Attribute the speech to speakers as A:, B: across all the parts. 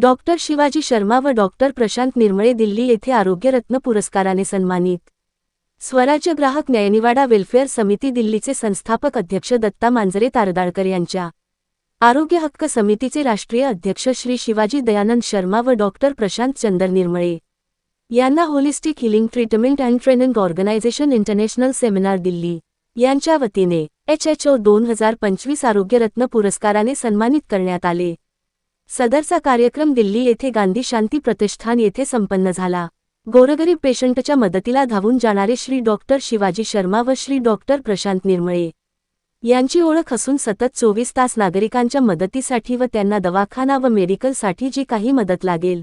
A: Doctor Shivaji Sharma व doctor Prashant Nirmale Delhi येथे आरोग्यरत्न पुरस्काराने सन्मानित. स्वराज्य ग्राहक न्यायनिवाडा वेल्फेअर समिती दिल्लीचे संस्थापक अध्यक्ष दत्ता मांजरे तारदाळकर यांच्या आरोग्य हक्क समितीचे राष्ट्रीय अध्यक्ष श्री शिवाजी दयानंद शर्मा व डॉक्टर प्रशांत चंदर निर्मळे यांना holistic healing treatment and training organisation international seminar Delhi यांच्या वतीने एच एच ओ दोन हजार पंचवीस आरोग्यरत्न पुरस्काराने सन्मानित करण्यात आले. सदरचा कार्यक्रम दिल्ली येथे गांधी शांती प्रतिष्ठान येथे संपन्न झाला. गोरगरीब पेशंटच्या मदतीला धावून जाणारे श्री डॉक्टर शिवाजी शर्मा व श्री डॉक्टर प्रशांत निर्मळे यांची ओळख असून सतत चोवीस तास नागरिकांच्या मदतीसाठी व त्यांना दवाखाना व मेडिकलसाठी जी काही मदत लागेल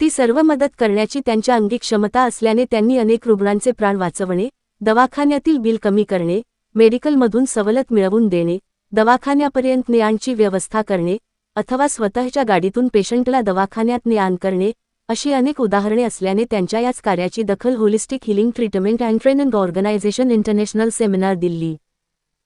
A: ती सर्व मदत करण्याची त्यांच्या अंगी क्षमता असल्याने त्यांनी अनेक रुग्णांचे प्राण वाचवणे दवाखान्यातील बिल कमी करणे मेडिकलमधून सवलत मिळवून देणे दवाखान्यापर्यंत न्यायांची व्यवस्था करणे अथवा स्वतःच्या गाडीतून पेशंटला दवाखान्यात ने आण करणे अशी अनेक उदाहरणे असल्याने त्यांच्या याच कार्याची दखल holistic healing treatment and training organisation international seminar Delhi.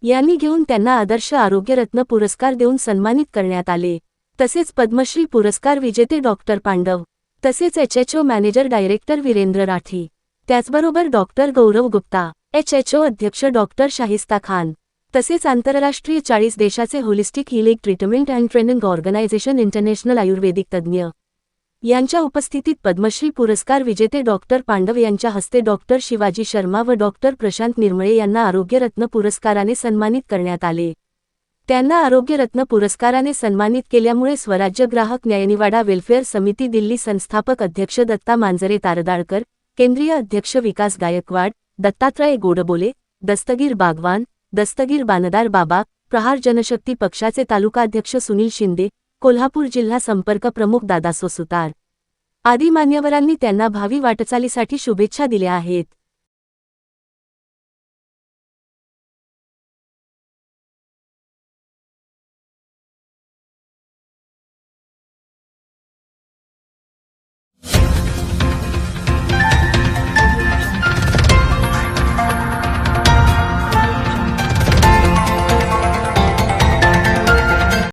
A: यांनी घेऊन त्यांना आदर्श आरोग्यरत्न पुरस्कार देऊन सन्मानित करण्यात आले. तसेच पद्मश्री पुरस्कार विजेते डॉक्टर पांडव तसेच HHO manager director Virendra Rathi त्याचबरोबर डॉक्टर गौरव गुप्ता एचएचओ अध्यक्ष डॉक्टर शाहिस्ता खान तसेच आंतरराष्ट्रीय चाळीस देशाचे holistic healing treatment and training organisation international आयुर्वेदिक तज्ज्ञ. यांच्या उपस्थितीत पद्मश्री पुरस्कार विजेते डॉक्टर पांडव यांच्या हस्ते डॉक्टर शिवाजी शर्मा व डॉक्टर प्रशांत निर्मळे यांना आरोग्यरत्न पुरस्काराने सन्मानित करण्यात आले. त्यांना आरोग्यरत्न पुरस्काराने सन्मानित केल्यामुळे स्वराज्य ग्राहक न्यायनिवाडा वेल्फेअर समिती दिल्ली संस्थापक अध्यक्ष दत्ता मांजरे तारदाळकर केंद्रीय अध्यक्ष विकास गायकवाड दत्तात्रय गोडबोले दस्तगीर बागवान दस्तगीर बानदार बाबा प्रहार जनशक्ती पक्षाचे तालुकाध्यक्ष सुनील शिंदे कोल्हापूर जिल्हा संपर्क प्रमुख दादा सोसुतार आदी मान्यवरांनी त्यांना भावी वाटचालीसाठी शुभेच्छा दिल्या आहेत.